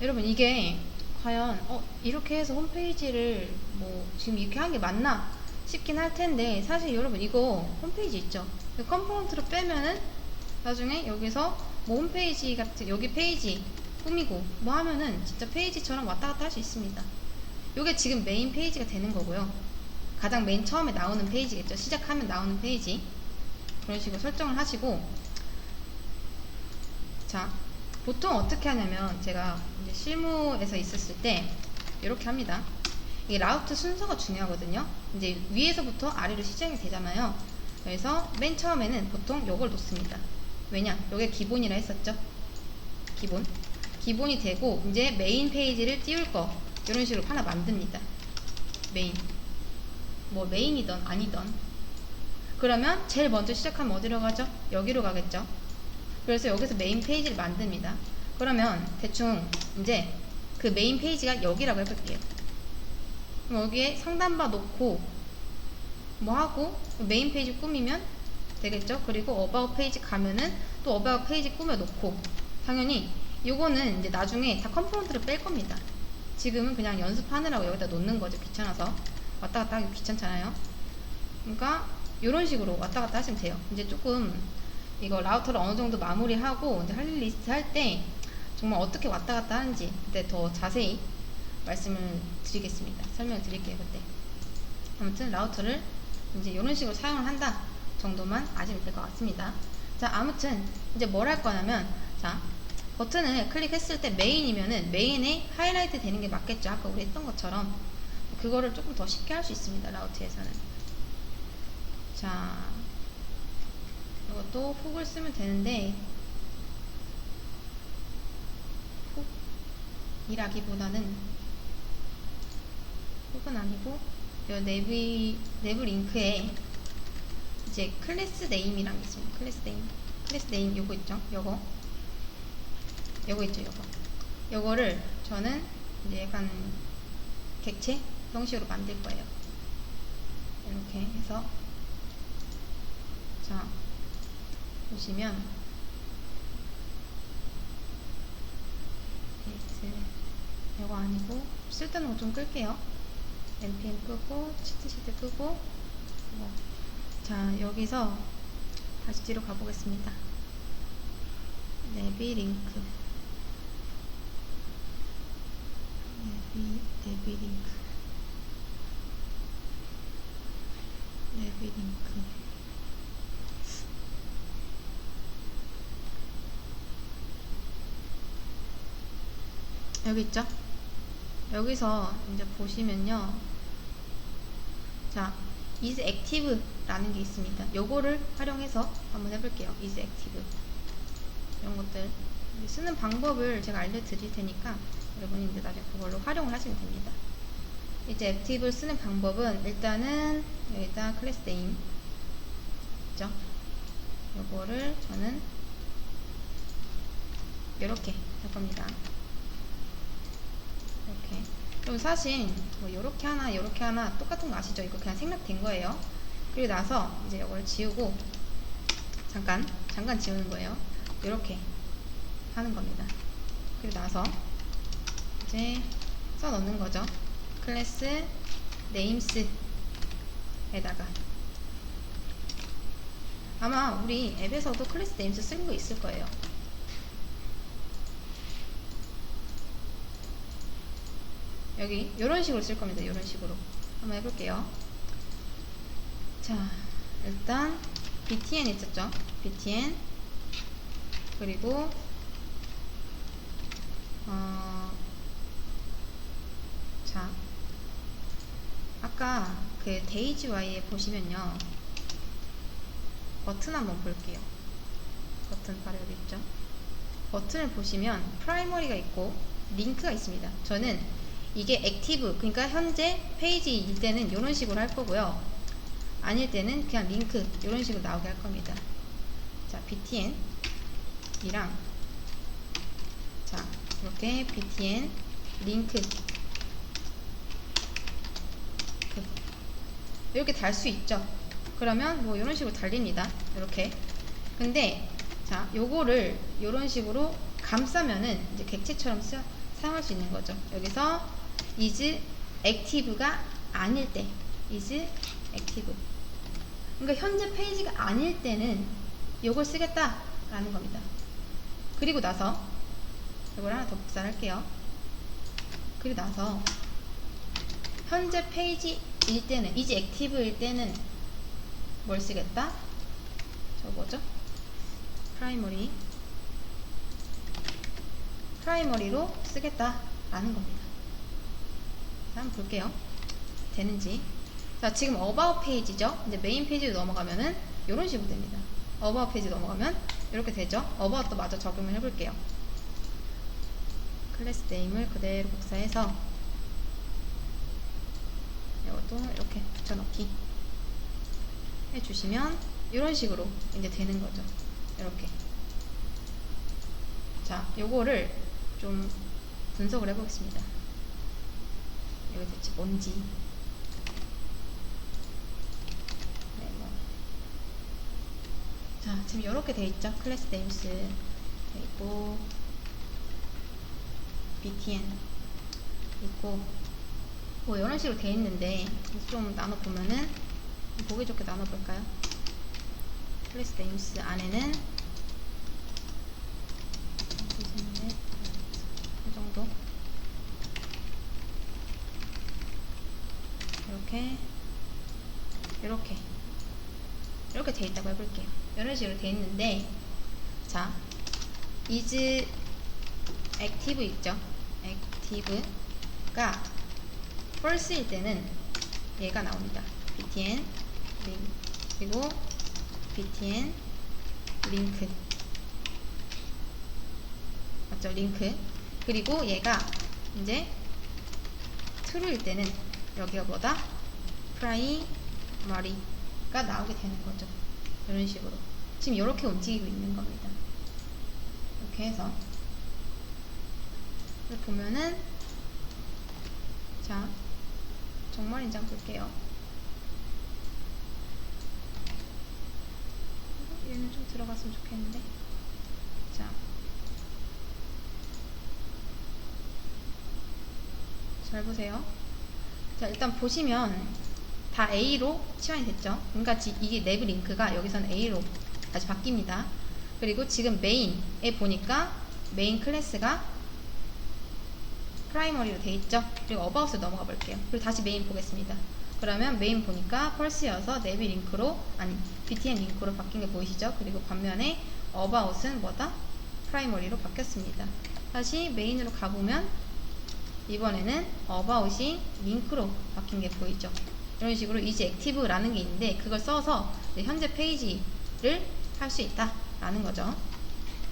여러분 이게 과연 어 이렇게 해서 홈페이지를 뭐 지금 이렇게 한 게 맞나 싶긴 할 텐데 사실 여러분 이거 홈페이지 있죠? 이 컴포넌트로 빼면은 나중에 여기서 뭐 홈페이지 같은 여기 페이지 꾸미고 뭐 하면은 진짜 페이지처럼 왔다 갔다 할 수 있습니다. 요게 지금 메인 페이지가 되는 거고요. 가장 맨 처음에 나오는 페이지겠죠? 시작하면 나오는 페이지. 그런 식으로 설정을 하시고. 자 보통 어떻게 하냐면 제가 실무에서 있었을 때 이렇게 합니다. 이 라우트 순서가 중요하거든요. 이제 위에서부터 아래로 시작이 되잖아요. 그래서 맨 처음에는 보통 요걸 놓습니다. 왜냐? 요게 기본이라 했었죠. 기본. 기본이 되고 이제 메인 페이지를 띄울 거 이런 식으로 하나 만듭니다. 메인. 뭐 메인이던 아니던. 그러면 제일 먼저 시작하면 어디로 가죠? 여기로 가겠죠. 그래서 여기서 메인 페이지를 만듭니다. 그러면 대충 이제 그 메인 페이지가 여기라고 해볼게요. 그럼 여기에 상단바 놓고 뭐 하고 메인 페이지 꾸미면 되겠죠? 그리고 어바웃 페이지 가면은 또 어바웃 페이지 꾸며 놓고 당연히 요거는 이제 나중에 다 컴포넌트를 뺄 겁니다. 지금은 그냥 연습하느라고 여기다 놓는 거죠. 귀찮아서 왔다 갔다 하기 귀찮잖아요. 그러니까 이런 식으로 왔다 갔다 하시면 돼요. 이제 조금 이거 라우터를 어느 정도 마무리하고 이제 할일 리스트 할 때 정말 어떻게 왔다 갔다 하는지 그때 더 자세히 말씀을 드리겠습니다. 설명을 드릴게요 그때. 아무튼 라우터를 이제 이런 식으로 사용을 한다 정도만 아시면 될 것 같습니다. 자 아무튼 이제 뭘 할 거냐면 자 버튼을 클릭했을 때 메인이면은 메인에 하이라이트 되는 게 맞겠죠. 아까 우리 했던 것처럼 그거를 조금 더 쉽게 할 수 있습니다. 라우트에서는. 자 이것도 훅을 쓰면 되는데 이라기보다는 훅은 아니고 요 내비 내부 링크에 이제 클래스 네임이란 게 있습니다. 클래스 네임 클래스 네임 요거 있죠? 요거 요거 있죠? 요거 요거를 저는 이제 약간 객체 형식으로 만들 거예요. 이렇게 해서 자 보시면 베이스 이거 아니고 쓸데는 좀 끌게요. npm 끄고 치트시트 끄고. 뭐. 자 여기서 다시 뒤로 가보겠습니다. 내비 링크. 내비 내비 링크. 내비 링크. 여기 있죠? 여기서 이제 보시면요. 자, is active라는 게 있습니다. 요거를 활용해서 한번 해볼게요. is active. 이런 것들. 쓰는 방법을 제가 알려드릴 테니까 여러분이 이제 나중에 그걸로 활용을 하시면 됩니다. 이제 active를 쓰는 방법은 일단은 여기다 클래스 name 있죠? 요거를 저는 이렇게 할 겁니다. 이렇게. 그럼 사실 뭐 이렇게 하나, 이렇게 하나 똑같은 거 아시죠? 이거 그냥 생략된 거예요. 그리고 나서 이제 이걸 지우고 잠깐 잠깐 지우는 거예요. 이렇게 하는 겁니다. 그리고 나서 이제 써 넣는 거죠. 클래스 네임스에다가 아마 우리 앱에서도 클래스 네임스 쓴거 있을 거예요. 여기 이런 식으로 쓸 겁니다. 이런 식으로 한번 해볼게요. 자, 일단 btn 있었죠? btn 그리고 어, 자, 아까 그 데이지 Y에 보시면요. 버튼 한번 볼게요. 버튼 바로 여기 있죠? 버튼을 보시면 프라이머리가 있고 링크가 있습니다. 저는 이게 액티브 그러니까 현재 페이지일 때는 이런 식으로 할 거고요. 아닐 때는 그냥 링크 이런 식으로 나오게 할 겁니다. 자 btn 이랑 자 이렇게 btn 링크. 그 이렇게 달 수 있죠. 그러면 뭐 이런 식으로 달립니다. 이렇게. 근데 자 요거를 이런 식으로 감싸면은 이제 객체처럼 쓰, 사용할 수 있는 거죠. 여기서 is active가 아닐 때 is active. 그러니까 현재 페이지가 아닐 때는 이걸 쓰겠다 라는 겁니다. 그리고 나서 이걸 하나 더 복사할게요. 그리고 나서 현재 페이지일 때는 is active일 때는 뭘 쓰겠다? 저 뭐죠? 프라이머리 프라이머리로 쓰겠다 라는 겁니다. 자, 한번 볼게요. 되는지. 자, 지금 어바웃 페이지죠? 이제 메인 페이지로 넘어가면은 이런 식으로 됩니다. 어바웃 페이지 넘어가면 이렇게 되죠? 어바웃도 마저 적용을 해볼게요. 클래스 네임을 그대로 복사해서 이것도 이렇게 붙여넣기 해주시면 이런 식으로 이제 되는 거죠. 이렇게. 자, 요거를 좀 분석을 해보겠습니다. 이거 대체 뭔지. 네, 뭐. 자, 지금 이렇게 돼 있죠. 클래스 네임스 돼 있고, btn 있고, 뭐 이런 식으로 돼 있는데 좀 나눠 보면은 보기 좋게 나눠 볼까요? 클래스 네임스 안에는 이 정도 이렇게 이렇게 이렇게 돼 있다고 해볼게요. 이런 식으로 돼 있는데 자 is active 있죠? active가 false일 때는 얘가 나옵니다. btn 그리고 btn 링크 맞죠? 링크 그리고 얘가 이제 true일 때는 여기가 뭐다? Primary가 나오게 되는 거죠. 이런 식으로 지금 이렇게 움직이고 있는 겁니다. 이렇게 해서 보면은 자 정말인지 한번 볼게요. 얘는 좀 들어갔으면 좋겠는데. 자. 잘 보세요. 자, 일단 보시면 다 A로 치환이 됐죠. 그러니까 지- 이게 내부 링크가 여기서는 A로 다시 바뀝니다. 그리고 지금 메인에 보니까 메인 클래스가 프라이머리로 돼 있죠. 그리고 어바웃으로 넘어가 볼게요. 그리고 다시 메인 보겠습니다. 그러면 메인 보니까 펄스여서 내비 링크로 아니 btn 링크로 바뀐 게 보이시죠? 그리고 반면에 어바웃은 뭐다? 프라이머리로 바뀌었습니다. 다시 메인으로 가보면 이번에는 어바웃이 링크로 바뀐 게 보이죠? 이런 식으로 이제 액티브라는 게 있는데 그걸 써서 현재 페이지를 할 수 있다라는 거죠.